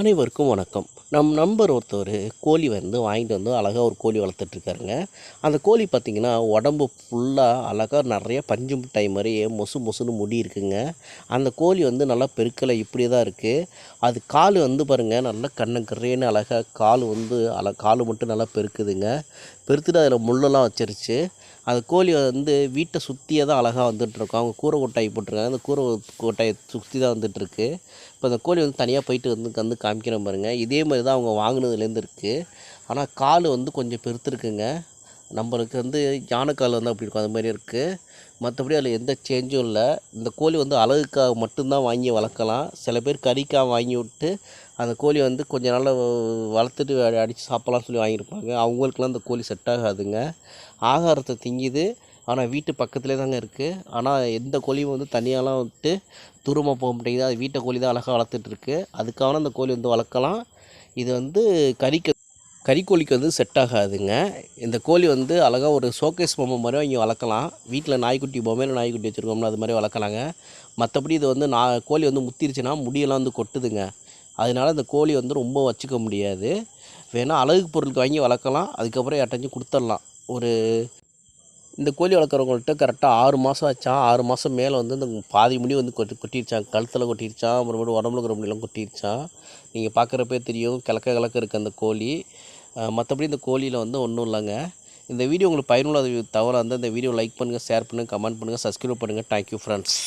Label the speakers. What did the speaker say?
Speaker 1: அனைவருக்கும் வணக்கம். நம் நண்பர் ஒருத்தர் கோழி வந்து வாங்கிட்டு வந்து அழகாக ஒரு கோழி வளர்த்துட்ருக்காருங்க. அந்த கோழி பார்த்திங்கன்னா உடம்பு ஃபுல்லாக அழகாக நிறைய பஞ்சு மிட்டாய் மாதிரி மொசு மொசுன்னு முடி இருக்குங்க. அந்த கோழி வந்து நல்லா பெருக்கலை இப்படி தான் இருக்குது அது கால் வந்து பாருங்கள் நல்லா கண்ணங்கரேன்னு அழகாக கால் வந்து அழ கால் மட்டும் நல்லா பெருக்குதுங்க. பெருத்துட்டு அதில் முள்ளெல்லாம் வச்சிருச்சு. அந்த கோழி வந்து வீட்டை சுற்றியே தான் அழகாக வந்துட்டுருக்கோம் அவங்க கூரை கொட்டாய் போட்டிருக்காங்க. அந்த கூரை கொட்டாயை சுற்றி தான் வந்துட்டுருக்கு இப்போ அந்த கோழி வந்து தனியாக போயிட்டு வந்து வந்து காமிக்கிறேன் பாருங்கள் இதே மாதிரி தான் அவங்க வாங்கினதுலேருந்து இருக்குது ஆனால் கால் வந்து கொஞ்சம் பெருத்துருக்குங்க. நம்மளுக்கு வந்து யானைக்கால் வந்து அப்படி இருக்கும். அது மாதிரி இருக்குது மற்றபடி அதில் எந்த சேஞ்சும் இல்லை. இந்த கோழி வந்து அழகுக்காக மட்டும்தான் வாங்கி வளர்க்கலாம். சில பேர் கறிக்காக வாங்கி விட்டு அந்த கோழி வந்து கொஞ்ச நாள் வளர்த்துட்டு அடித்து சாப்பிட்லாம்னு சொல்லி வாங்கியிருப்பாங்க. அவங்களுக்குலாம் அந்த கோழி செட் ஆகாதுங்க. ஆகாரத்தை திங்குது. ஆனால் வீட்டு பக்கத்துலேயே தாங்க இருக்குது ஆனால் எந்த கோழியும் வந்து தனியாலாம் விட்டு தூரமாக போக மாட்டேங்குது. அது வீட்டை கோழி தான் அழகாக வளர்த்துட்ருக்கு அதுக்கான அந்த கோழி வந்து வளர்க்கலாம். இது வந்து கறிக்கு கறிக்கோழிக்கு வந்து செட் ஆகாதுங்க. இந்த கோழி வந்து அழகாக ஒரு ஷோகேஸ் பொம்மை மாதிரி வாங்கி வளர்க்கலாம். வீட்டில் நாய்க்குட்டி பொம்மையில் நாய்க்குட்டி வச்சுருக்கோம்னா அது மாதிரி வளர்க்கலாங்க. மற்றபடி இது வந்து நான் கோழி வந்து முத்திருச்சுன்னா முடியெல்லாம் வந்து கொட்டுதுங்க. அதனால இந்த கோழி வந்து ரொம்ப வச்சுக்க முடியாது. வேணால் அழகு பொருளுக்கு வாங்கி வளர்க்கலாம். அதுக்கப்புறம் யார்ட்டாச்சும் கொடுத்துடலாம். ஒரு இந்த கோழி வளர்க்குறவங்கள்ட்ட கரெக்டாக ஆறு மாதம் ஆச்சான் ஆறு மாதம் மேலே வந்து இந்த பாதி முடி வந்து கொட்டி கொட்டிருச்சான் கழுத்தில் கொட்டிருச்சான் மறுபடியும் உடம்புல இருக்கிற முடியெல்லாம் கொட்டிருச்சான் நீங்கள் பார்க்குறப்பே தெரியும். கிழக்க கிழக்க இருக்குது அந்த கோழி. மற்றபடி இந்த கோழியில் வந்து ஒன்றும் இல்லைங்க. இந்த வீடியோ உங்களுக்கு பயனுள்ள தவிர வந்து இந்த வீடியோ லைக் பண்ணுங்கள் ஷேர் பண்ணுங்கள் கமெண்ட் பண்ணுங்கள் சப்ஸ்கிரைப் பண்ணுங்கள் தேங்க்யூ ஃப்ரெண்ட்ஸ்